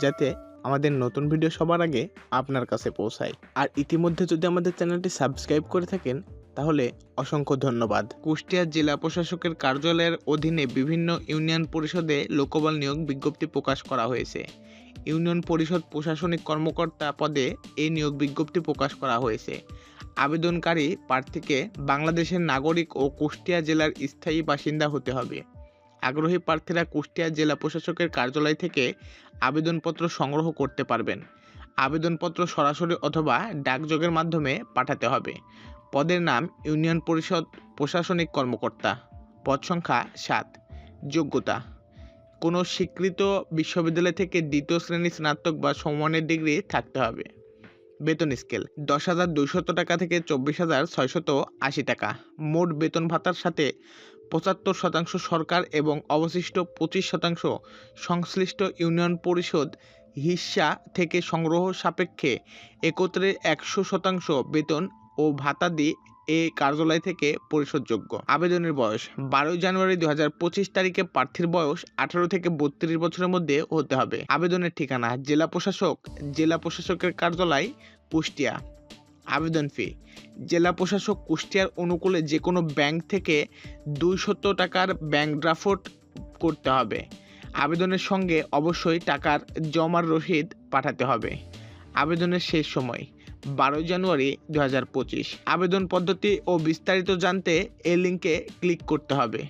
যাতে আমাদের নতুন ভিডিও সবার আগে আপনার কাছে পৌঁছায়। আর ইতিমধ্যে যদি আমাদের চ্যানেলটি সাবস্ক্রাইব করে থাকেন, তাহলে অসংখ্য ধন্যবাদ। কুষ্টিয়া জেলা প্রশাসকের কার্যালয়ের অধীনে বিভিন্ন ইউনিয়ন পরিষদে লোকবল নিয়োগ বিজ্ঞপ্তি প্রকাশ করা হয়েছে। ইউনিয়ন পরিষদ প্রশাসনিক কর্মকর্তা পদে এই নিয়োগ বিজ্ঞপ্তি প্রকাশ করা হয়েছে। আবেদনকারী প্রার্থীকে বাংলাদেশের নাগরিক ও কুষ্টিয়া জেলার স্থায়ী বাসিন্দা হতে হবে। আগ্রহী প্রার্থীরা কুষ্টিয়া জেলা প্রশাসকের কার্যালয় থেকে আবেদনপত্র সংগ্রহ করতে পারবেন। আবেদনপত্র সরাসরি অথবা ডাকযোগের মাধ্যমে পাঠাতে হবে। পদের নাম ইউনিয়ন পরিষদ প্রশাসনিক কর্মকর্তা। পদ সংখ্যা সাত। যোগ্যতা। কোনো স্বীকৃত বিশ্ববিদ্যালয় থেকে দ্বিতীয় শ্রেণি স্নাতক বা সমমানের ডিগ্রি থাকতে হবে। বেতন স্কেল। দশ হাজার দুইশত টাকা থেকে চব্বিশ হাজার ছয়শত আশি টাকা। মোট বেতন ভাতার সাথে পঁচাত্তর শতাংশ সরকার এবং অবশিষ্ট পঁচিশ শতাংশ সংশ্লিষ্ট ইউনিয়ন পরিষদ হিস্সা থেকে সংগ্রহ সাপেক্ষে একত্রে একশো শতাংশ বেতন ও ভাতা দিয়ে এ কার্যালয় থেকে পরিশোধযোগ্য। আবেদনের বয়স বারোই জানুয়ারি দু হাজার পঁচিশ তারিখে প্রার্থীর বয়স আঠারো থেকে বত্রিশ বছরের মধ্যে হতে হবে। আবেদনের ঠিকানা জেলা প্রশাসক, জেলা প্রশাসকের কার্যালয় কুষ্টিয়া। আবেদন ফি জেলা প্রশাসক কুষ্টিয়ার অনুকূলে যে কোনো ব্যাংক থেকে দুইশত টাকার ব্যাংক ড্রাফট করতে হবে। আবেদনের সঙ্গে অবশ্যই টাকার জমার রসিদ পাঠাতে হবে। আবেদনের শেষ সময়, বারোই জানুয়ারি দু হাজার পঁচিশ। আবেদন পদ্ধতি ও বিস্তারিত জানতে এই লিঙ্কে ক্লিক করতে হবে।